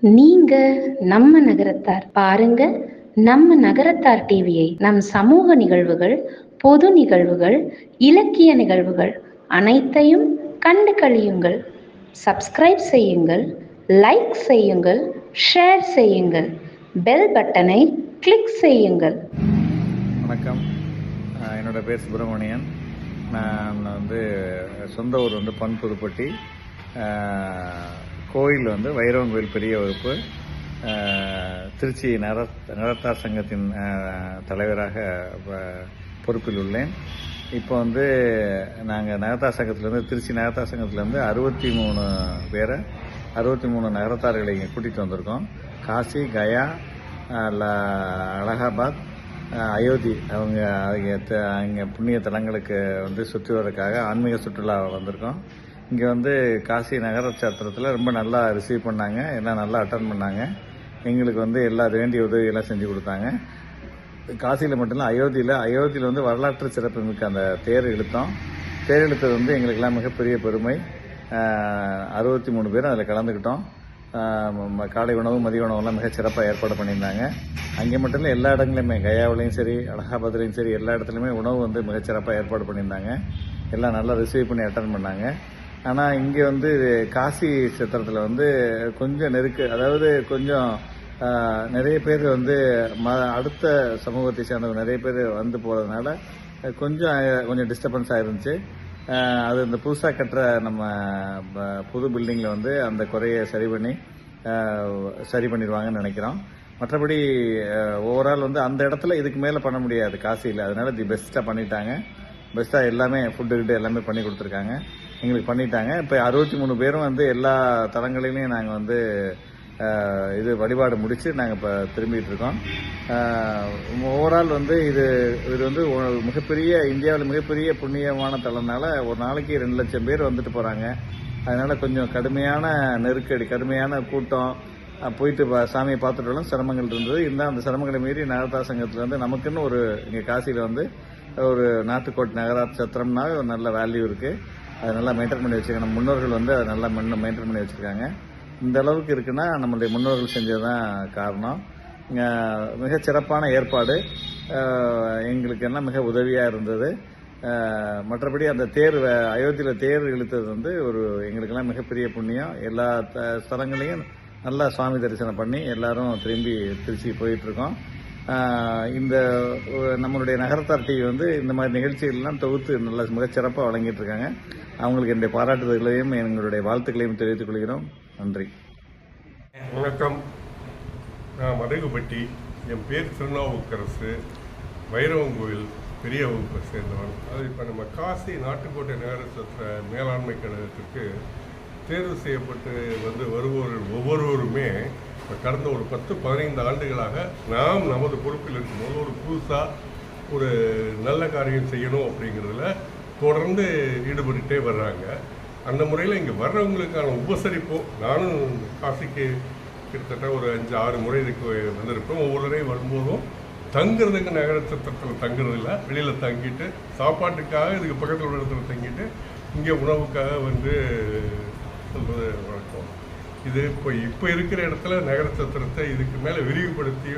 நீங்க நம்ம நகரத்தார் பாருங்க. நம்ம நகரத்தார் டிவியை நம் சமூக நிகழ்வுகள் பொது நிகழ்வுகள் இலக்கிய நிகழ்வுகள் அனைத்தையும் கண்டு கழியுங்கள். சப்ஸ்கிரைப் செய்யுங்கள் லைக் செய்யுங்கள் ஷேர் செய்யுங்கள். பெல் பட்டனை கிளிக் செய்யுங்கள். வணக்கம். என்னோட பேர் சுப்பிரமணியன். நான் வந்து சொந்த ஊர் வந்து பண்புதுப்பட்டி. கோயில் வந்து வைரவன் கோயில் பெரிய வகுப்பு திருச்சி நர நரத்தார் சங்கத்தின் தலைவராக ப- பொறுப்பில் உள்ளேன். இப்போ வந்து நாங்கள் நகரத்தார் சங்கத்திலேருந்து திருச்சி நகரத்தார் சங்கத்திலேருந்து அறுபத்தி மூணு பேரை அறுபத்தி மூணு நகரத்தார்களை இங்கே கூட்டிகிட்டு வந்திருக்கோம். காசி கயா ல- அலகாபாத் அயோத்தி அவங்க அங்கே புண்ணிய தலங்களுக்கு வந்து சுற்றி வரதுக்காக ஆன்மீக சுற்றுலா வந்திருக்கோம். இங்கே வந்து காசி நகர சத்திரத்தில் ரொம்ப நல்லா ரிசீவ் பண்ணாங்க. எல்லாம் நல்லா அட்டன் பண்ணாங்க. எங்களுக்கு வந்து எல்லா வேண்டிய உதவியெல்லாம் செஞ்சு கொடுத்தாங்க. காசியில் மட்டும் இல்லை அயோத்தியில் அயோத்தியில் வந்து வரலாற்று சிறப்பு மிக்க அந்த தேர் இழுத்தோம் தேர் இழுத்தது வந்து எங்களுக்கெல்லாம் மிகப்பெரிய பெருமை. அறுபத்தி மூணு பேரும் அதில் கலந்துக்கிட்டோம். காலை உணவு மதிய உணவுலாம் மிக சிறப்பாக ஏற்பாடு பண்ணியிருந்தாங்க. அங்கே மட்டும் இல்லை எல்லா இடங்களையுமே கயாவிலையும் சரி அலகாபாத்லேயும் சரி எல்லா இடத்துலையுமே உணவு வந்து மிகச்சிறப்பாக ஏற்பாடு பண்ணியிருந்தாங்க. எல்லாம் நல்லா ரிசீவ் பண்ணி அட்டன் பண்ணாங்க. ஆனால் இங்கே வந்து காசி சித்திரத்தில் வந்து கொஞ்சம் நெருக்கு. அதாவது கொஞ்சம் நிறைய பேர் வந்து ம அடுத்த சமூகத்தை சேர்ந்தவங்க நிறைய பேர் வந்து போகிறதுனால கொஞ்சம் கொஞ்சம் டிஸ்டர்பன்ஸ் ஆயிருந்துச்சு அது இந்த புதுசாக கட்டுற நம்ம ப- புது பில்டிங்கில் வந்து அந்த குறையை சரி பண்ணி சரி பண்ணிடுவாங்கன்னு நினைக்கிறோம். மற்றபடி ஓவரால் வந்து அந்த இடத்துல இதுக்கு மேலே பண்ண முடியாது காசியில். அதனால தி பெஸ்ட்டாக பண்ணிட்டாங்க. பெஸ்ட்டாக எல்லாமே ஃபுட்டு கிட்ட எல்லாமே பண்ணி கொடுத்துருக்காங்க. எங்களுக்கு பண்ணிட்டாங்க. இப்போ அறுபத்தி மூணு பேரும் வந்து எல்லா தலங்களிலையும் நாங்கள் வந்து இது வழிபாடு முடிச்சு நாங்கள் இப்போ திரும்பிட்டு இருக்கோம். ஓவரால் வந்து இது இது வந்து மிகப்பெரிய இந்தியாவில் மிகப்பெரிய புண்ணியமான தலம்னால ஒரு நாளைக்கு ரெண்டு லட்சம் பேர் வந்துட்டு போகிறாங்க அதனால கொஞ்சம் கடுமையான நெருக்கடி கடுமையான கூட்டம் போயிட்டு பா- சாமியை பார்த்துட்டு சிரமங்கள் இருந்தது. இருந்தால் அந்த சிரமங்களை மீறி நகரத்தா சங்கத்தில் வந்து நமக்குன்னு ஒரு இங்கே காசியில் வந்து ஒரு நாட்டுக்கோட்டை நகரா சத்திரம்னா ஒரு நல்ல வேல்யூ இருக்குது அதை நல்லா மெயின்டைன் பண்ணி வச்சிருக்காங்க. நம்ம முன்னோர்கள் வந்து அதை நல்லா மெயின்டைன் பண்ணி வச்சுருக்காங்க. இந்த அளவுக்கு இருக்குன்னா நம்மளுடைய முன்னோர்கள் செஞ்சது தான் காரணம் மிக சிறப்பான ஏற்பாடு எங்களுக்கு எல்லாம் மிக உதவியாக இருந்தது. மற்றபடி அந்த தேர் வ- அயோத்தியில் தேர் இழுத்தது வந்து ஒரு எங்களுக்கெல்லாம் மிகப்பெரிய புண்ணியம். எல்லா ஸ்தலங்களையும் நல்லா சுவாமி தரிசனம் பண்ணி எல்லாரும் திரும்பி திருச்சி போயிட்டுருக்கோம். இந்த நம்மளுடைய நகரத்தார் டிவி வந்து இந்த மாதிரி நிகழ்ச்சிகள்லாம் தொகுத்து நல்லா மிகச்சிறப்பாக வழங்கிட்டு இருக்காங்க அவங்களுக்கு என்னுடைய பாராட்டுதல்களையும் எங்களுடைய வாழ்த்துக்களையும் தெரிவித்துக் கொள்கிறோம். நன்றி. வணக்கம். நான் மதகுபட்டி என் பேர் திருநாவுக்கரசு வைரவன் கோயில் பெரிய வகுப்பை சேர்ந்தவன். அது இப்போ நம்ம காசி நாட்டுக்கோட்டை நகர மேலாண்மை கழகத்திற்கு தேர்வு செய்யப்பட்டு வந்து வருபவர்கள் ஒவ்வொருவருமே இப்போ கடந்த ஒரு பத்து பதினைந்து ஆண்டுகளாக நாம் நமது பொறுப்பில் இருக்கும்போது ஒரு புதுசாக ஒரு நல்ல காரியம் செய்யணும் அப்படிங்கிறதுல தொடர்ந்து ஈடுபட்டுட்டே வர்றாங்க. அந்த முறையில் இங்கே வர்றவங்களுக்கான உபசரிப்போ நானும் காசிக்கு கிட்டத்தட்ட ஒரு அஞ்சு ஆறு முறை இதுக்கு வந்திருப்போம் ஒவ்வொருவரையும் வரும்போதும் தங்குறதுக்கு நகர சத்திரத்தில் தங்குறது இல்லை. வெளியில் தங்கிட்டு சாப்பாட்டுக்காக இதுக்கு பக்கத்தில் உள்ள இடத்துல தங்கிட்டு இங்கே உணவுக்காக வந்து சொல்வது வழக்கம். இது இப்போ இப்போ இருக்கிற இடத்துல நகர சத்திரத்தை இதுக்கு மேலே விரிவுபடுத்தி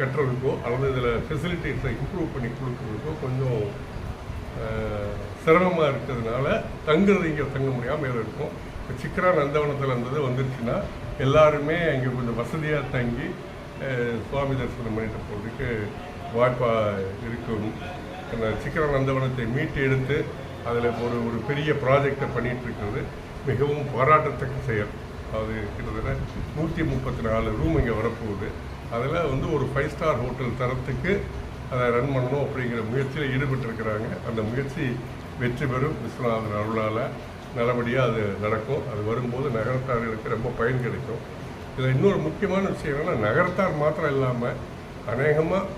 கட்டுறதுக்கோ அல்லது இதில் ஃபெசிலிட்டிஸை இம்ப்ரூவ் பண்ணி கொடுக்கறதுக்கோ கொஞ்சம் சிரமமாக இருக்கிறதுனால தங்குறது இங்கே தங்க முடியாமல் இருக்கும். இப்போ சிக்கரா நந்தவனத்தில் இருந்தது வந்துருச்சுன்னா எல்லாருமே அங்கே கொஞ்சம் வசதியாக தங்கி சுவாமி தரிசனம் பண்ணிட்டு போகிறதுக்கு வாய்ப்பாக இருக்கும். அந்த சிக்கரா நந்தவனத்தை மீட்டு எடுத்து அதில் ஒரு ஒரு பெரிய ப்ராஜெக்டை பண்ணிட்டு இருக்கிறது மிகவும் பாராட்டத்தக்க செயல். அது கிட்டத்தட்ட நூற்றி முப்பத்தி நாலு ரூம் இங்கே வரப்போகுது. அதில் வந்து ஒரு ஃபைவ் ஸ்டார் ஹோட்டல் தரத்துக்கு அதை ரன் பண்ணணும் அப்படிங்கிற முயற்சியில் ஈடுபட்டிருக்கிறாங்க. அந்த முயற்சி வெற்றி பெறும். விஸ்வநாதன் அருளால் நல்லபடியாக அது நடக்கும். அது வரும்போது நகரத்தார்களுக்கு ரொம்ப பயன் கிடைக்கும். இதில் இன்னொரு முக்கியமான விஷயம் என்னென்னா நகரத்தார் மாத்திரம் இல்லாமல் அநேகமாக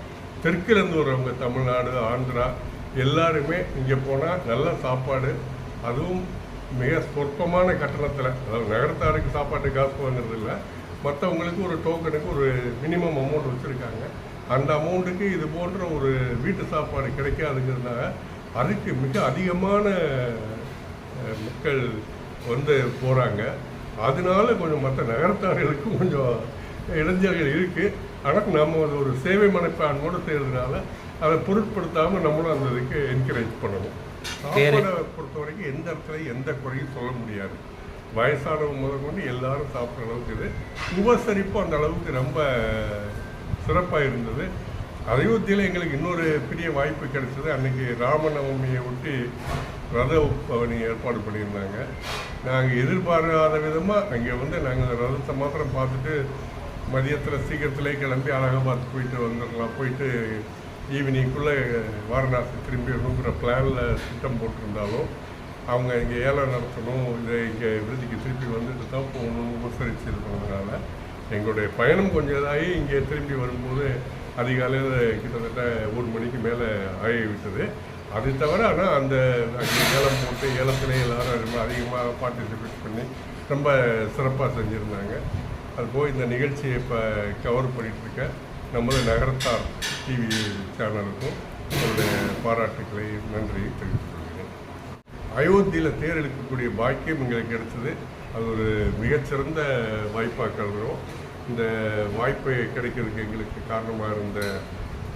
தெற்கிலேருந்து வரவங்க தமிழ்நாடு ஆந்திரா எல்லாருமே இங்கே போனால் நல்ல சாப்பாடு அதுவும் மிக சொற்பமான கட்டணத்தில். அதாவது நகரத்தாருக்கு சாப்பாட்டு காசு வாங்குறது இல்லை மற்றவங்களுக்கு ஒரு டோக்கனுக்கு ஒரு மினிமம் அமௌண்ட் வச்சுருக்காங்க. அந்த அமௌண்ட்டுக்கு இது போன்ற ஒரு வீட்டு சாப்பாடு கிடைக்காதுங்கிறதுனால அதுக்கு மிக அதிகமான மக்கள் வந்து போகிறாங்க அதனால கொஞ்சம் மற்ற நகரத்தார்களுக்கும் கொஞ்சம் இடைஞ்சல்கள் இருக்குது ஆனால் நம்ம அது ஒரு சேவை மனப்பான்மோடு செய்கிறதுனால அதை பொருட்படுத்தாமல் நம்மளும் அந்த இதுக்கு என்கரேஜ் பண்ணணும். சாப்பாடை பொறுத்த வரைக்கும் எந்த இடத்துல எந்த குறையும் சொல்ல முடியாது. வயசானவங்க முதல் கொண்டு எல்லாரும் சாப்பிட்ற அளவுக்கு இது. உபசரிப்பும் அந்த அளவுக்கு ரொம்ப சிறப்பாக இருந்தது அயோத்தியில் எங்களுக்கு இன்னொரு பெரிய வாய்ப்பு கிடைச்சது. அன்னைக்கு ராமநவமியை ஒட்டி ரத பவனி ஏற்பாடு பண்ணியிருந்தாங்க. நாங்கள் எதிர்பாராத விதமாக அங்கே வந்து நாங்கள் ரதத்தை மாத்திரம் பார்த்துட்டு மதியத்தில் சீக்கிரத்திலே கிளம்பி அலகாபாத் போயிட்டு வந்துடலாம். போயிட்டு ஈவினிங்குள்ளே வாரணாசி திரும்பி வரணுங்கிற பிளானில் திட்டம் போட்டிருந்தாலும் அவங்க இங்கே ஏலம் நடத்தணும் இதை இங்கே விருதுக்கு திருப்பி வந்துட்டு தான் போகணும்னு உபசரிச்சு எங்களுடைய பயணம் கொஞ்சம் இதாகி இங்கே திரும்பி வரும்போது அதிகாலையில் கிட்டத்தட்ட ஒரு மணிக்கு மேலே ஆகி விட்டது அது தவிர ஆனால் அந்த அங்கே ஏலம் போட்டு ஏலத்திலே எல்லாரும் ரொம்ப அதிகமாக பார்ட்டிசிபேட் பண்ணி ரொம்ப சிறப்பாக செஞ்சுருந்தாங்க. அதுபோக இந்த நிகழ்ச்சியை இப்போ கவர் பண்ணிகிட்ருக்க நமது நகரத்தார் டிவி சேனலுக்கும் உங்களுடைய பாராட்டுக்களை நன்றி தெரிவித்துக் கொள்கிறேன். அயோத்தியில் தேர் எடுக்கக்கூடிய பாக்கியம் எங்களுக்கு கிடைச்சது. அது ஒரு மிகச்சிறந்த வாய்ப்பாக கருதுகிறோம் இந்த வாய்ப்பை கிடைக்கிறதுக்கு எங்களுக்கு காரணமாக இருந்த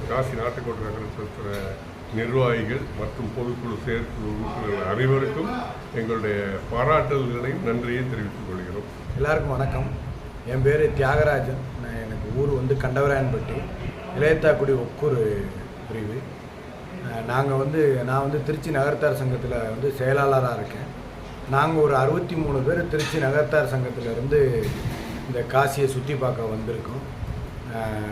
காசி நாட்டுக்கோட்டை நகரத்தில் நிர்வாகிகள் மற்றும் பொதுக்குழு செயற்குழு உறுப்பினர்கள் அனைவருக்கும் எங்களுடைய பாராட்டுதல்களையும் நன்றியை தெரிவித்துக் கொள்கிறோம். எல்லாருக்கும் வணக்கம். என் பேர் தியாகராஜன். நான் எனக்கு ஊர் வந்து கண்டவராயன்பட்டி. இளையத்தாக்குடி ஒக்கூர் பிரிவு. நாங்கள் வந்து நான் வந்து திருச்சி நகரத்தார் சங்கத்தில் வந்து செயலாளராக இருக்கேன். நாங்கள் ஒரு அறுபத்தி மூணு பேர் திருச்சி நகர்த்தார் சங்கத்திலேருந்து இந்த காசியை சுற்றி பார்க்க வந்திருக்கோம்.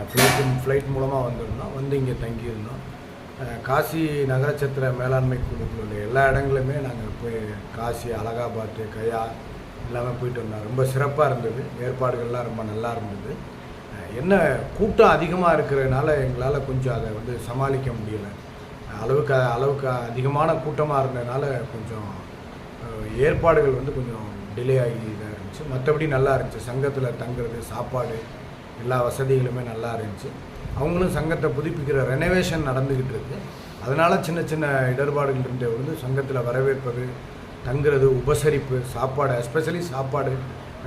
ஃப்ளைட்டு ஃப்ளைட் மூலமாக வந்திருந்தோம். வந்து இங்கே தங்கியிருந்தோம். காசி நகரச்சத்திர மேலாண்மை குழுக்கள் உள்ள எல்லா இடங்களுமே நாங்கள் போய் காசி அலகாபாத்து கயா எல்லாமே போயிட்டு வந்தோம். ரொம்ப சிறப்பாக இருந்தது. ஏற்பாடுகள்லாம் ரொம்ப நல்லா இருந்தது. என்ன கூட்டம் அதிகமாக இருக்கிறதுனால எங்களால் கொஞ்சம் அதை வந்து சமாளிக்க முடியல. அளவுக்கு அளவுக்கு அதிகமான கூட்டமாக இருந்ததுனால கொஞ்சம் ஏற்பாடுகள் வந்து கொஞ்சம் டிலே ஆகி இதாக இருந்துச்சு. மற்றபடி நல்லா இருந்துச்சு. சங்கத்தில் தங்குறது சாப்பாடு எல்லா வசதிகளுமே நல்லா இருந்துச்சு. அவங்களும் சங்கத்தை புதுப்பிக்கிற ரெனோவேஷன் நடந்துக்கிட்டு இருக்கு. அதனால் சின்ன சின்ன இடர்பாடுகள் இருந்தே வந்து சங்கத்தில் வரவேற்பது தங்குறது உபசரிப்பு சாப்பாடு எஸ்பெஷலி சாப்பாடு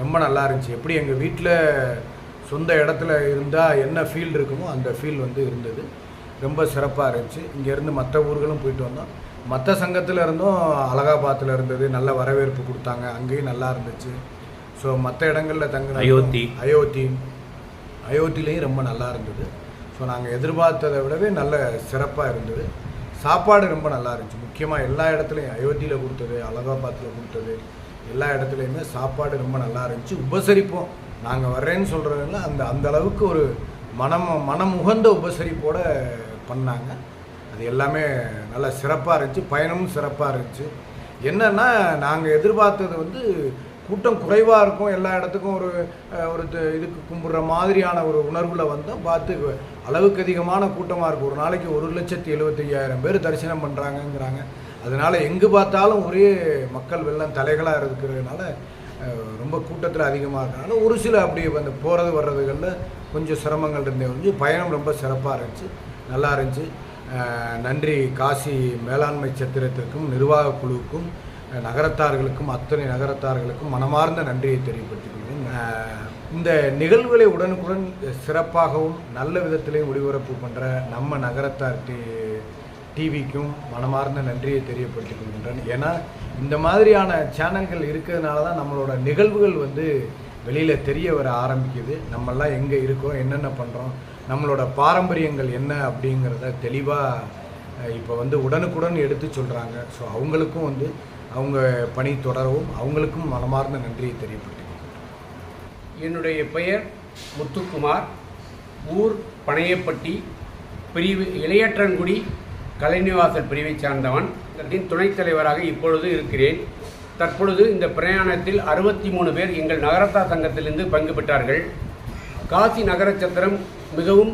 ரொம்ப நல்லா இருந்துச்சு. எப்படி எங்கள் வீட்டில் சொந்த இடத்துல இருந்தால் என்ன ஃபீல் இருக்குமோ அந்த ஃபீல் வந்து இருந்தது. ரொம்ப சிறப்பாக இருந்துச்சு. இங்கேருந்து மற்ற ஊர்களும் போயிட்டு வந்தோம். மற்ற சங்கத்தில் இருந்தும் அலகாபாத்தில் இருந்தது நல்ல வரவேற்பு கொடுத்தாங்க அங்கேயும் நல்லா இருந்துச்சு. ஸோ மற்ற இடங்களில் தங்க அயோத்தி. அயோத்தி. அயோத்திலையும் ரொம்ப நல்லா இருந்தது. ஸோ நாங்கள் எதிர்பார்த்ததை விடவே நல்ல சிறப்பாக இருந்தது. சாப்பாடு ரொம்ப நல்லா இருந்துச்சு. முக்கியமாக எல்லா இடத்துலையும் அயோத்தியில் கொடுத்தது அலகாபாத்தில் கொடுத்தது எல்லா இடத்துலையுமே சாப்பாடு ரொம்ப நல்லா இருந்துச்சு. உபசரிப்பும் நாங்கள் வர்றேன்னு சொல்கிறதுல அந்த அந்த அளவுக்கு ஒரு மனம் மனம் உகந்த உபசரிப்போட பண்ணாங்க. அது எல்லாமே நல்ல சிறப்பாக இருந்துச்சு பயணமும் சிறப்பாக இருந்துச்சு. என்னன்னா நாங்கள் எதிர்பார்த்தது வந்து கூட்டம் குறைவாக இருக்கும். எல்லா இடத்துக்கும் ஒரு ஒரு இதுக்கு கும்பிட்ற மாதிரியான ஒரு உணர்வில் வந்தோம். பார்த்து அளவுக்கு அதிகமான கூட்டமாக இருக்கும் ஒரு நாளைக்கு ஒரு லட்சத்தி எழுபத்தையாயிரம் பேர் தரிசனம் பண்ணுறாங்கங்கிறாங்க அதனால எங்கு பார்த்தாலும் ஒரே மக்கள் வெள்ளம் தலைகளாக இருக்கிறதுனால ரொம்ப கூட்டத்தில் அதிகமாக இருக்கிறனால ஒரு சில அப்படி அந்த போகிறது வர்றதுகளில் கொஞ்சம் சிரமங்கள் இருந்தே வந்து பயணம் ரொம்ப சிறப்பாக இருந்துச்சு. நல்லா இருந்துச்சு. நன்றி காசி மேலாண்மை சத்திரத்திற்கும் நிர்வாக குழுவுக்கும் நகரத்தார்களுக்கும் அத்தனை நகரத்தார்களுக்கும் மனமார்ந்த நன்றியை தெரிவித்துக் கொள்கிறேன் இந்த நிகழ்வுகளை உடனுக்குடன் சிறப்பாகவும் நல்ல விதத்திலையும் ஒளிபரப்பு பண்ணுற நம்ம நகரத்தார் டி டிவிக்கும் மனமார்ந்த நன்றியை தெரியப்படுத்திக் கொள்கின்றேன். ஏன்னா இந்த மாதிரியான சேனல்கள் இருக்கிறதுனால தான் நம்மளோட நிகழ்வுகள் வந்து வெளியில் தெரிய வர ஆரம்பிக்குது. நம்மெல்லாம் எங்கே இருக்கோம் என்னென்ன பண்ணுறோம் நம்மளோட பாரம்பரியங்கள் என்ன அப்படிங்கிறத தெளிவாக இப்போ வந்து உடனுக்குடன் எடுத்து சொல்கிறாங்க ஸோ அவங்களுக்கும் வந்து அவங்க பணி தொடரவும் அவங்களுக்கும் மனமார்ந்த நன்றியை தெரியப்படுத்திக்கிறேன் என்னுடைய பெயர் முத்துக்குமார். ஊர் பனையப்பட்டி பிரிவு இளையற்றன்குடி கலைநிவாசல் பிரிவை சார்ந்தவன். துணைத் தலைவராக இப்பொழுது இருக்கிறேன். தற்பொழுது இந்த பிரயாணத்தில் அறுபத்தி மூணு பேர் எங்கள் நகரத்தா சங்கத்திலிருந்து பங்கு பெற்றார்கள். காசி நகர சத்திரம் மிகவும்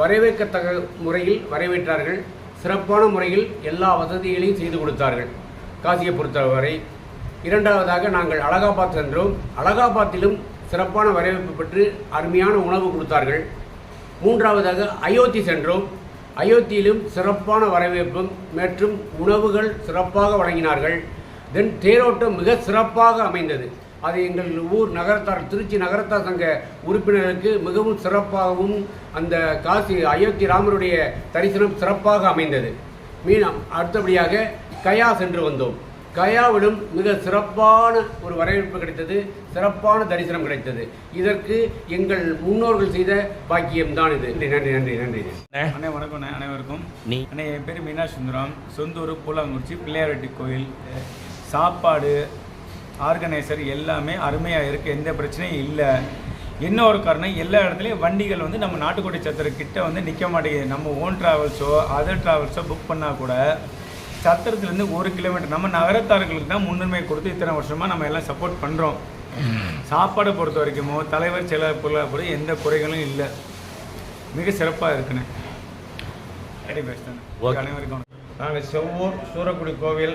வரவேற்கத்தக்க முறையில் வரவேற்றார்கள். சிறப்பான முறையில் எல்லா வசதிகளையும் செய்து கொடுத்தார்கள். காசியை பொறுத்தவரை இரண்டாவதாக நாங்கள் அலகாபாத் சென்றோம். அலகாபாத்திலும் சிறப்பான வரவேற்பு பெற்று அருமையான உணவு கொடுத்தார்கள். மூன்றாவதாக அயோத்தி சென்றோம். அயோத்தியிலும் சிறப்பான வரவேற்பும் மற்றும் உணவுகள் சிறப்பாக வழங்கினார்கள். தென் தேரோட்டம் மிக சிறப்பாக அமைந்தது. அது எங்கள் ஊர் நகரத்தார் திருச்சி நகரத்தார் சங்க உறுப்பினர்களுக்கு மிகவும் சிறப்பாகவும் அந்த காசி அயோத்தி ராமருடைய தரிசனம் சிறப்பாக அமைந்தது. மீனம் அடுத்தபடியாக கயா சென்று வந்தோம். கயாவிலும் மிக சிறப்பான ஒரு வரவேற்பு கிடைத்தது சிறப்பான தரிசனம் கிடைத்தது. இதற்கு எங்கள் முன்னோர்கள் செய்த பாக்கியம்தான் இது. நன்றி நன்றி நன்றி நன்றி. அண்ணே. வணக்கம் அண்ணே அனைவருக்கும். அண்ணே என் பேர் மீனா சுந்தரம். சொந்த ஊர் பூலாங்குறிச்சி பிள்ளையாரெட்டி கோயில். சாப்பாடு ஆர்கனைசர் எல்லாமே அருமையாக இருக்குது எந்த பிரச்சனையும் இல்லை. இன்னொரு காரணம்? எல்லா இடத்துலையும் வண்டிகள் வந்து நம்ம நாட்டுக்கோட்டை சத்திர கிட்ட வந்து நிற்க மாட்டேங்குது. நம்ம ஓன் ட்ராவல்ஸோ அதர் ட்ராவல்ஸோ புக் பண்ணால் கூட சத்திரத்துலேருந்து ஒரு கிலோமீட்டர் நம்ம நகரத்தார்களுக்கு தான் முன்னுரிமை கொடுத்து இத்தனை வருஷமாக நம்ம எல்லாம் சப்போர்ட் பண்ணுறோம் சாப்பாடை பொறுத்த வரைக்குமோ தலைவர் சில கூட எந்த குறைகளும் இல்லை. மிக சிறப்பாக இருக்குண்ணே சரி பேசுகிறேன் அனைவருக்கும் நாங்கள் செவ்வூர் சூரக்குடி கோவில்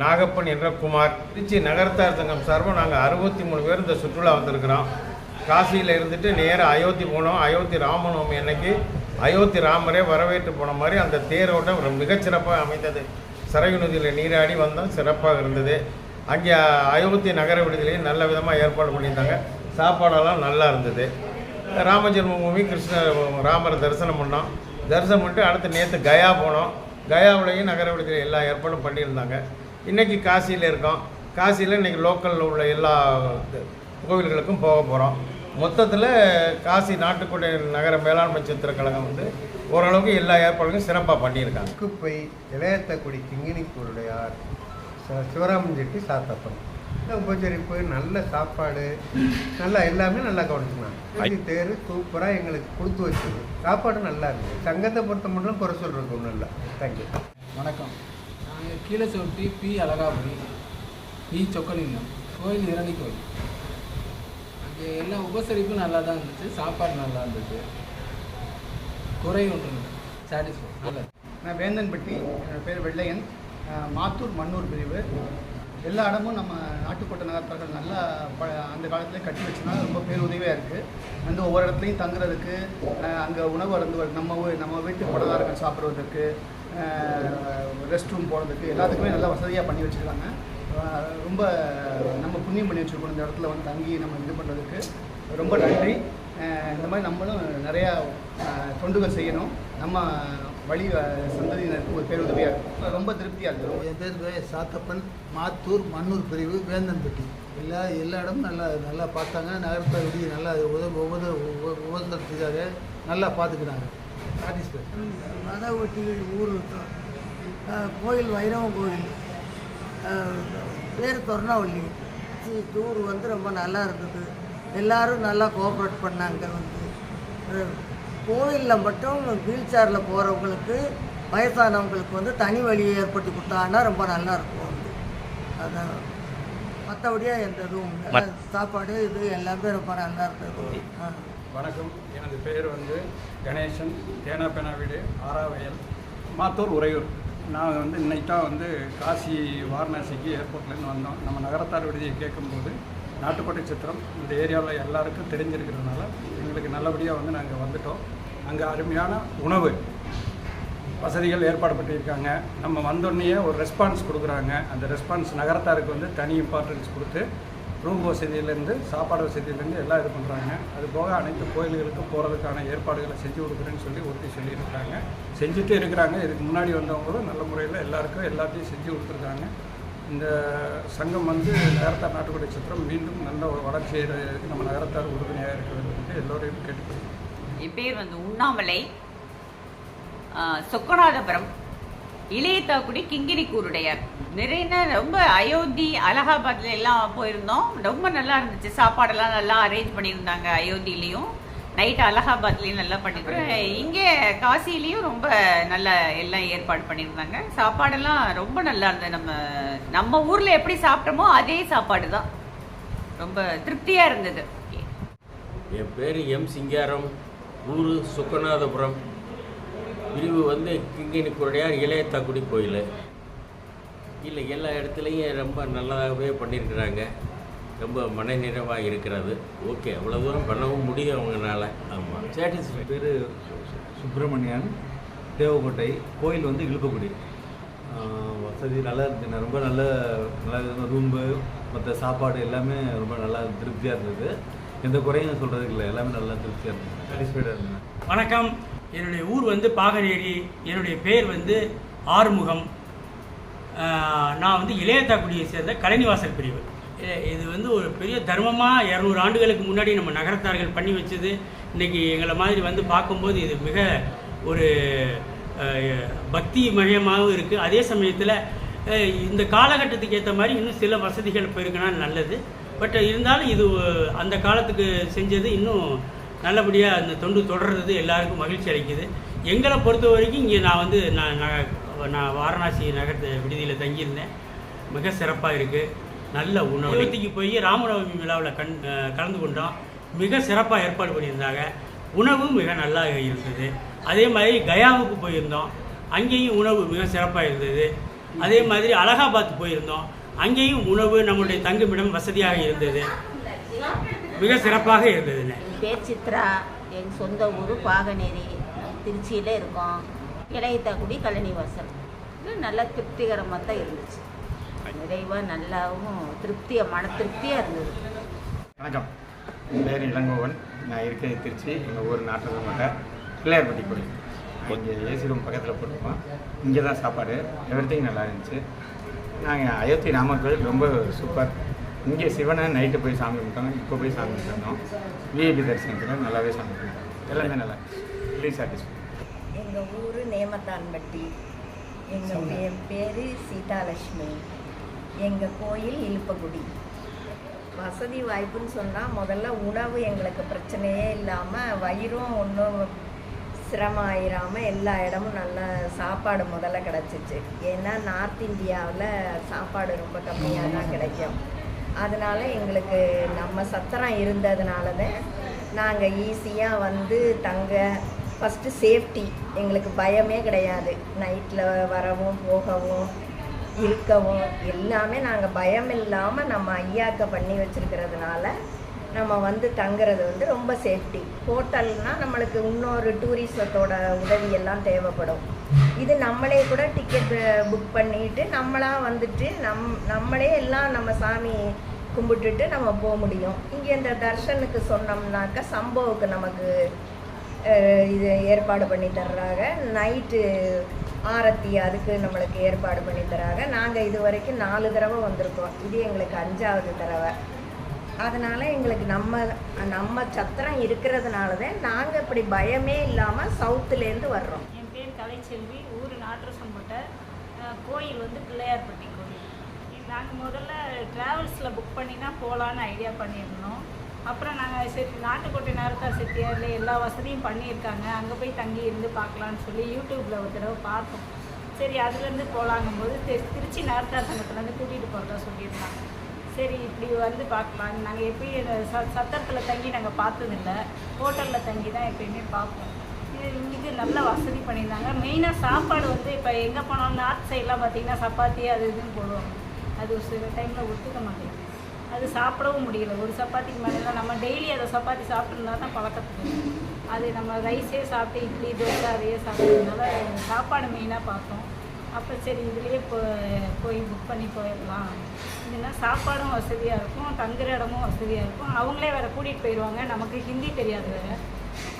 நாகப்பன் என்ற குமார் திருச்சி நகரத்தார் சங்கம் சார்பாக நாங்கள் அறுபத்தி மூணு பேர் இந்த சுற்றுலா வந்திருக்கிறோம். காசியில் இருந்துட்டு நேராக அயோத்தி போனோம். அயோத்தி ராமநவமி அன்னைக்கு அயோத்தி ராமரே வரவேற்று போன மாதிரி அந்த தேரோட்டம் மிகச்சிறப்பாக அமைந்தது. சரகு நதியில் நீராடி வந்தோம். சிறப்பாக இருந்தது. அங்கே அயோத்தி நகர விடுதலையும் நல்ல விதமாக ஏற்பாடு பண்ணியிருந்தாங்க. சாப்பாடெல்லாம் நல்லா இருந்தது. ராம ஜென்மபூமி கிருஷ்ண ராமரை தரிசனம் பண்ணோம். தரிசனம் பண்ணிட்டு அடுத்து நேற்று கயா போனோம். கயாவுலேயும் நகர விடுதலை எல்லா ஏற்பாடும் பண்ணியிருந்தாங்க. இன்றைக்கி காசியில் இருக்கோம். காசியில் இன்றைக்கி லோக்கலில் உள்ள எல்லா கோவில்களுக்கும் போக போகிறோம் மொத்தத்தில் காசி நாட்டுக்கோட்டை நகர மேலாண்மை சித்திர கழகம் வந்து ஓரளவுக்கு எல்லா ஏற்பாடுகளும் சிறப்பாக பண்ணியிருக்காங்க. குப்பை இளையத்தக்குடி கிங்கினி குருடையார் சிவராமன் செட்டி சாத்தப்பன். இந்த உபச்சரிப்பு நல்ல சாப்பாடு நல்லா எல்லாமே நல்லா கவனிச்சுனாங்க தேர் சூப்பராக எங்களுக்கு கொடுத்து வச்சது சாப்பாடு நல்லா இருந்துச்சு சங்கத்தை பொறுத்த மட்டும் குறை சொல்றதுக்கு ஒன்றும் இல்லை. தேங்க்யூ வணக்கம். கீழே சொட்டி பி அழகாபுரி பி சொக்கலிங்கம் கோயில் இரணி கோயில் அங்கே எல்லா உபசரிப்பும் நல்லா தான் இருந்துச்சு சாப்பாடு நல்லா இருந்துச்சு. குறை ஒன்று சாட்டிஸ்ஃபை நல்லது. நான் வேந்தன்பட்டி என்னோடய பேர் வெள்ளையன். மாத்தூர் மண்ணூர் பிரிவு. எல்லா இடமும் நம்ம நாட்டுக்கோட்டை நகரத்தார்கள் நல்லா ப அந்த காலத்தில் கட்டி வச்சுனா ரொம்ப பேருதவியாக இருக்குது வந்து ஒவ்வொரு இடத்துலையும் தங்குறதுக்கு அங்கே உணவு அருந்து நம்ம நம்ம வீட்டு பலகாரங்கள் சாப்பிட்றதுக்கு ரெஸ்ட் ரூம் போகிறதுக்கு எல்லாத்துக்குமே நல்லா வசதியாக பண்ணி வச்சுருக்காங்க. ரொம்ப நம்ம புண்ணியம் பண்ணி வச்சுருக்கோம் இந்த இடத்துல வந்து தங்கி நம்ம இது பண்ணுறதுக்கு ரொம்ப நன்றி. இந்த மாதிரி நம்மளும் நிறையா தொண்டுகள் செய்யணும். நம்ம வழி சந்ததியினருக்கு ஒரு பேருதவியாக இருக்கும் ரொம்ப திருப்தியாக இருக்கும் என் பேர் சாத்தப்பன் மாத்தூர் மண்ணூர் பிரிவு வேந்தன்பட்டி. எல்லா எல்லா இடமும் நல்லா நல்லா பார்த்தாங்க. நகரத்தை விடி நல்லா உதவி உபத உபசரிச்சுக்காக நல்லா பார்த்துக்கிறாங்க சாட்டிஸ்ஃபை மதவட்டியில் ஊர் கோயில் வைரவன் கோயில். பேர் தொர்ணாவள்ளி. சி- டூர் வந்து ரொம்ப நல்லா இருந்தது. எல்லாரும் நல்லா கோஆப்ரேட் பண்ணாங்க வந்து. கோயிலில் மட்டும் வீல் சேரில் போகிறவங்களுக்கு வயசானவங்களுக்கு வந்து தனி வழி ஏற்படுத்தி கொடுத்தாங்கன்னா ரொம்ப நல்லா இருக்கும் வந்து. அதான் மற்றபடியாக எந்த இதுவும் இல்லை. சாப்பாடு இது எல்லாமே ரொம்ப நல்லா இருந்தது. ஆ வணக்கம். எனது பெயர் வந்து கணேசன். தேனாப்பேனா வீடு ஆறாவயல். மாத்தூர் உறையூர். நான் வந்து இன்னைக்கு தான் வந்து காசி வாரணாசிக்கு ஏர்போர்ட்லேருந்து வந்தோம். நம்ம நகரத்தார் விடுதியை கேட்கும்போது நாட்டுக்கோட்டை சித்திரம் இந்த ஏரியாவில் எல்லாருக்கும் தெரிஞ்சிருக்கிறதுனால எங்களுக்கு நல்லபடியாக வந்து நாங்கள் வந்துட்டோம். அங்கே அருமையான உணவு வசதிகள் ஏற்பாடு பண்ணியிருக்காங்க. நம்ம வந்தோடனே ஒரு ரெஸ்பான்ஸ் கொடுக்குறாங்க. அந்த ரெஸ்பான்ஸ் நகரத்தாருக்கு வந்து தனி இம்பார்ட்டன்ஸ் கொடுத்து ரூம் வசதியிலேருந்து சாப்பாடு வசதியிலேருந்து எல்லாம் இது பண்ணுறாங்க அது போக அனைத்து கோயில்களுக்கும் போகிறதுக்கான ஏற்பாடுகளை செஞ்சு கொடுக்குறேன்னு சொல்லி உறுதி சொல்லியிருக்காங்க செஞ்சுட்டு இருக்கிறாங்க. இதுக்கு முன்னாடி வந்தவங்களும் நல்ல முறையில் எல்லாருக்கும் எல்லாத்தையும் செஞ்சு கொடுத்துருக்காங்க. இந்த சங்கம் வந்து நகரத்தார் நாட்டுக்கோட்டை சித்திரம் மீண்டும் நல்ல ஒரு வளர்ச்சி அடைகிறதுக்கு நம்ம நகரத்தார் உறுதுணையாக இருக்க வேண்டும் என்று எல்லோரையும் கேட்டுக்கொள்கிறேன். என் பேர் வந்து உண்ணாமலை. சொக்கநாதபுரம். இளையத்தாக்குடி கிங்கிரி கூருடையார். நிறைய ரொம்ப அயோத்தி அலகாபாத்ல எல்லாம் போயிருந்தோம். ரொம்ப நல்லா இருந்துச்சு. சாப்பாடெல்லாம் நல்லா அரேஞ்ச் பண்ணியிருந்தாங்க அயோத்திலையும் நைட் அலகாபாத்லேயும் நல்லா பண்ணிருக்கோம் இங்கே காசிலையும் ரொம்ப நல்லா எல்லாம் ஏற்பாடு பண்ணியிருந்தாங்க. சாப்பாடெல்லாம் ரொம்ப நல்லா இருந்தது. நம்ம நம்ம ஊரில் எப்படி சாப்பிட்டோமோ அதே சாப்பாடு தான். ரொம்ப திருப்தியாக இருந்தது. என் பேர் எம் சிங்காரம். ஊர் சுக்கநாதபுரம். பிரிவு வந்து கிங்கினி குரடையார் இளையத்தாக்குடி கோயில். இல்லை எல்லா இடத்துலையும் ரொம்ப நல்லாவே பண்ணியிருக்கிறாங்க ரொம்ப மனநிறைவாக இருக்கிறது. ஓகே அவ்வளோ தூரம் பண்ணவும் முடியும் அவங்கனால ஆமாம் சாட்டிஸ்ஃபை பேர் சுப்பிரமணியன் தேவக்கோட்டை கோயில் வந்து இழுப்பக்குடி. வசதி நல்லா இருந்துச்சு ரொம்ப நல்ல நல்ல ரூம்பு மற்ற சாப்பாடு எல்லாமே ரொம்ப நல்லா திருப்தியாக இருந்தது. எந்த குறையும் சொல்கிறதுக்கு இல்லை எல்லாமே நல்லா திருப்தியாக இருந்தது. சாட்டிஸ்ஃபைடாக இருந்தேன். வணக்கம். என்னுடைய ஊர் வந்து பாகனேரி என்னுடைய பேர் வந்து ஆறுமுகம். நான் வந்து இளையத்தாக்குடியை சேர்ந்த கலைநிவாசல் பிரிவு. இது வந்து ஒரு பெரிய தர்மமாக இரநூறு ஆண்டுகளுக்கு முன்னாடி நம்ம நகரத்தார்கள் பண்ணி வச்சது. இன்றைக்கி எங்களை மாதிரி வந்து பார்க்கும்போது இது மிக ஒரு பக்தி மயமாகவும் இருக்குது அதே சமயத்தில் இந்த காலகட்டத்துக்கு ஏற்ற மாதிரி இன்னும் சில வசதிகள் இப்போ இருக்குன்னா நல்லது. பட் இருந்தாலும் இது அந்த காலத்துக்கு செஞ்சது இன்னும் நல்லபடியாக அந்த தொண்டு தொடர்றது எல்லாருக்கும் மகிழ்ச்சி அளிக்குது. எங்களை பொறுத்த வரைக்கும் இங்கே நான் வந்து நான் நான் நான் வாரணாசி நகர் விடுதியில் தங்கியிருந்தேன். மிக சிறப்பாக இருக்குது நல்ல உணவு. அயோத்திக்கு போய் ராமநவமி விழாவில் கண் கலந்து கொண்டோம். மிக சிறப்பாக ஏற்பாடு பண்ணியிருந்தாங்க. உணவும் மிக நல்லா இருந்தது. அதே மாதிரி கயாவுக்கு போயிருந்தோம். அங்கேயும் உணவு மிக சிறப்பாக இருந்தது. அதே மாதிரி அலகாபாத் போயிருந்தோம். அங்கேயும் உணவு நம்முடைய தங்குமிடம் வசதியாக இருந்தது. மிக சிறப்பாக இருந்ததுண்ணே பேர் சித்ரா எங்கள் சொந்த ஊர் பாகனேரி திருச்சியில் இருக்கோம். இளையத்தாக்குடி கழனிவாசல் இது நல்லா திருப்திகரமாக தான் இருந்துச்சு. நிறைவாக நல்லாவும் திருப்தியாக மன திருப்தியாக இருந்தது. வணக்கம். என் பேர் இளங்கோவன். நான் இருக்கேன் திருச்சி. எங்கள் ஊர் நாட்டுமட்ட பிள்ளையார்பட்டி கோயில். இங்கே ஏசி ரூம் பக்கத்தில் போட்டிருக்கோம். இங்கே தான் சாப்பாடு. எவ்ரிதிங் நல்லா இருந்துச்சு. நாங்கள் அயோத்தி நாமக்கல் ரொம்ப சூப்பர் இங்கே சிவனை நைட்டு போய் சாமி கும்பிட்டோம் இப்போ போய் சாமி கும்பிட்டோம். விஐபி தரிசனத்தில் நல்லாவே சாமி கும்பிட்டோம். எல்லாமே நல்லா ப்ளீஸ் சாட்டிஸ்ஃபை எங்கள் ஊர் நேமத்தான்பட்டி. எங்கள் என் பேர் சீதாலட்சுமி. எங்கள் கோயில் இழுப்பகுடி வசதி வாய்ப்புன்னு சொன்னால் முதல்ல உணவு எங்களுக்கு பிரச்சனையே இல்லாமல் வயிறும் ஒன்றும் சிரமம் ஆயிராமல் எல்லா இடமும் நல்ல சாப்பாடு முதல்ல கிடச்சிச்சு. ஏன்னா நார்த் இந்தியாவில் சாப்பாடு ரொம்ப கம்மியாக தான் கிடைக்கும். அதனால எங்களுக்கு நம்ம சத்திரம் இருந்ததுனால தான் நாங்கள் ஈஸியாக வந்து தங்க ஃபஸ்ட்டு சேஃப்டி எங்களுக்கு பயமே கிடையாது. நைட்டில் வரவும் போகவும் இருக்கவும் எல்லாமே நாங்கள் பயம் இல்லாமல் நம்ம ஐயாக்க பண்ணி வச்சுருக்கிறதுனால நம்ம வந்து தங்குறது வந்து ரொம்ப சேஃப்டி ஹோட்டல்னால் நம்மளுக்கு இன்னொரு டூரிசத்தோட உதவி எல்லாம் தேவைப்படும். இது நம்மளே கூட டிக்கெட் புக் பண்ணிட்டு நம்மளாக வந்துட்டு நம் நம்மளே எல்லாம் நம்ம சாமி கும்பிட்டுட்டு நம்ம போக முடியும். இங்கே இந்த தர்ஷனுக்கு சொன்னோம்னாக்கா சம்பவுக்கு நமக்கு இது ஏற்பாடு பண்ணி தர்றாங்க. நைட்டு ஆரத்தி அதுக்கு நம்மளுக்கு ஏற்பாடு பண்ணி தராங்க. நாங்கள் இது வரைக்கும் நாலு தடவை வந்திருக்கோம். இது எங்களுக்கு அஞ்சாவது தடவை. அதனால் எங்களுக்கு நம்ம நம்ம சத்திரம் இருக்கிறதுனால தான் நாங்கள் இப்படி பயமே இல்லாமல் சவுத்துலேருந்து வர்றோம். என் பேர் கலைச்செல்வி. ஊர் நாற்றசம்பட்டை கோயில் வந்து பிள்ளையார்பட்டி கோயில். நாங்கள் முதல்ல ட்ராவல்ஸில் புக் பண்ணி தான் போகலான்னு ஐடியா பண்ணியிருந்தோம். அப்புறம் நாங்கள் சரி நாட்டுக்கோட்டை நேரத்தார் செட்டியாரில் எல்லா வசதியும் பண்ணியிருக்காங்க. அங்கே போய் தங்கி இருந்து பார்க்கலான்னு சொல்லி யூடியூப்பில் ஒரு தடவை பார்த்தோம். சரி அதுலேருந்து போகலாங்கும்போது திருச்சி நேரத்தார் சங்கத்துலேருந்து கூட்டிகிட்டு போகிறதா சொல்லியிருந்தாங்க. சரி இப்படி வந்து பார்க்கலாம். நாங்கள் எப்பயும் ச சத்திரத்தில் தங்கி நாங்கள் பார்த்ததில்ல. ஹோட்டலில் தங்கி தான் எப்பயுமே பார்ப்போம். இது இது நல்ல வசதி பண்ணியிருந்தாங்க. மெயினாக சாப்பாடு வந்து இப்போ எங்கே போனாலும் நார்த் சைட்லாம் பார்த்தீங்கன்னா சப்பாத்தி அது இதுன்னு போடுவாங்க. அது ஒரு சில டைமில் ஒத்துக்க மாட்டேங்குது. அது சாப்பிடவும் முடியல. ஒரு சப்பாத்திக்கு மேலே நம்ம டெய்லி அதை சப்பாத்தி சாப்பிட்ருந்தா தான் பழக்கத்துக்கு. அது நம்ம ரைஸே சாப்பிட்டு இட்லி தோசை அதையே சாப்பிட்றதுனால சாப்பாடு மெயினாக பார்த்தோம். அப்போ சரி இதுலேயே போ போய் புக் பண்ணி போயிடலாம். இதுனா சாப்பாடும் வசதியாக இருக்கும் தங்குற இடமும் வசதியாக இருக்கும். அவங்களே வேறு கூட்டிகிட்டு போயிடுவாங்க. நமக்கு ஹிந்தி தெரியாது வேறு.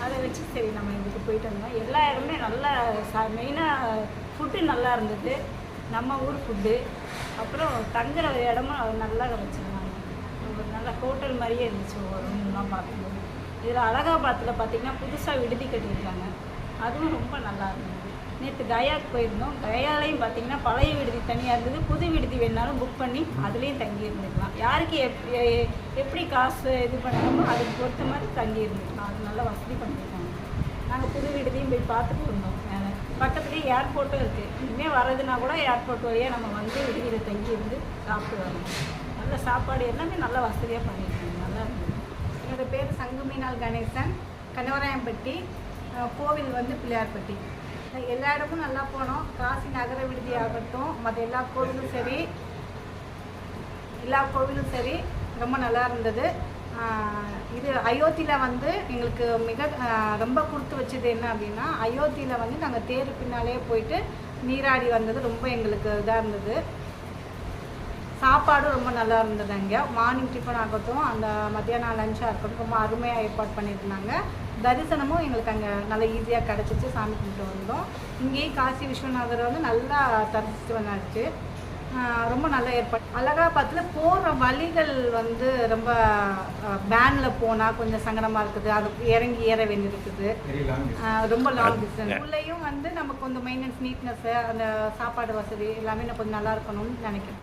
அதை வச்சு சரி நம்ம இதுக்கு போயிட்டு வந்தோம். எல்லா இடமே நல்லா சா மெயினாக ஃபுட்டு நல்லா இருந்தது. நம்ம ஊர் ஃபுட்டு அப்புறம் தங்குற இடமும் நல்லா வச்சுருந்தாங்க ஒரு நல்ல ஹோட்டல் மாதிரியே இருந்துச்சு ஒரு ரூம்லாம் பார்க்கும்போது. இதில் அழகாபாத்தில் பார்த்தீங்கன்னா புதுசாக விடுதி கட்டியிருக்காங்க. அதுவும் ரொம்ப நல்லா இருந்தது. நேற்று கயாக்கு போயிருந்தோம். கயாலையும் பார்த்தீங்கன்னா பழைய விடுதி தனியாக இருந்தது. புது விடுதி வேணாலும் புக் பண்ணி அதுலேயும் தங்கி இருந்துக்கலாம் யாருக்கு எப் எப்படி காசு இது பண்ணணுமோ அதுக்கு பொறுத்த மாதிரி தங்கி இருந்துக்கலாம் அது நல்லா வசதி பண்ணியிருக்காங்க. நாங்கள் புது விடுதியும் போய் பார்த்துட்டு இருந்தோம் பக்கத்துலேயே ஏர்போர்ட்டும் இருக்குது இனிமேல் வர்றதுனா கூட ஏர்போர்ட் வழியாக நம்ம வந்து விடுதியில் தங்கி இருந்து சாப்பிட்டு வரணும். நல்ல சாப்பாடு எல்லாமே நல்ல வசதியாக பண்ணியிருக்காங்க. நல்லா இருந்தது. என்னோடய பேர் சங்குமினால் கணேசன். கனவராயம்பட்டி கோவில் வந்து பிள்ளையார்பட்டி. எல்லா இடமும் நல்லா போனோம். காசி நகர விடுதி ஆகட்டும் மற்ற எல்லா கோவிலும் சரி எல்லா கோவிலும் சரி ரொம்ப நல்லா இருந்தது. இது அயோத்தியில் வந்து எங்களுக்கு மிக ரொம்ப கொடுத்து வச்சது என்ன அப்படின்னா அயோத்தியில் வந்து நாங்கள் தேர் பின்னாலே போயிட்டு நீராடி வந்தது ரொம்ப எங்களுக்கு இதாக இருந்தது. சாப்பாடும் ரொம்ப நல்லா இருந்தது அங்கே. மார்னிங் டிஃபன் ஆகட்டும் அந்த மத்தியானம் லஞ்சாக இருக்கட்டும் ரொம்ப அருமையாக ஏற்பாடு பண்ணியிருந்தாங்க. தரிசனமும் எங்களுக்கு அங்கே நல்லா ஈஸியாக கிடச்சிச்சு. சாமி கும்பிட்டு வந்தோம். இங்கேயே காசி விஸ்வநாதர் வந்து நல்லா தரிசித்து வந்தாச்சு. ரொம்ப நல்ல ஏற்பாடு. அலகாபாத்தில் போகிற வழிகள் வந்து ரொம்ப வேனில் போனால் கொஞ்சம் சங்கடமாக இருக்குது. அது இறங்கி ஏற வேண்டியிருக்குது. ரொம்ப லாங் டிஸ்டன்ஸ் உள்ளேயும் வந்து நமக்கு கொஞ்சம் மெயின்டெனன்ஸ் நீட்னஸ் அந்த சாப்பாடு வசதி எல்லாமே கொஞ்சம் நல்லா இருக்கணும்னு நினைக்கிறேன்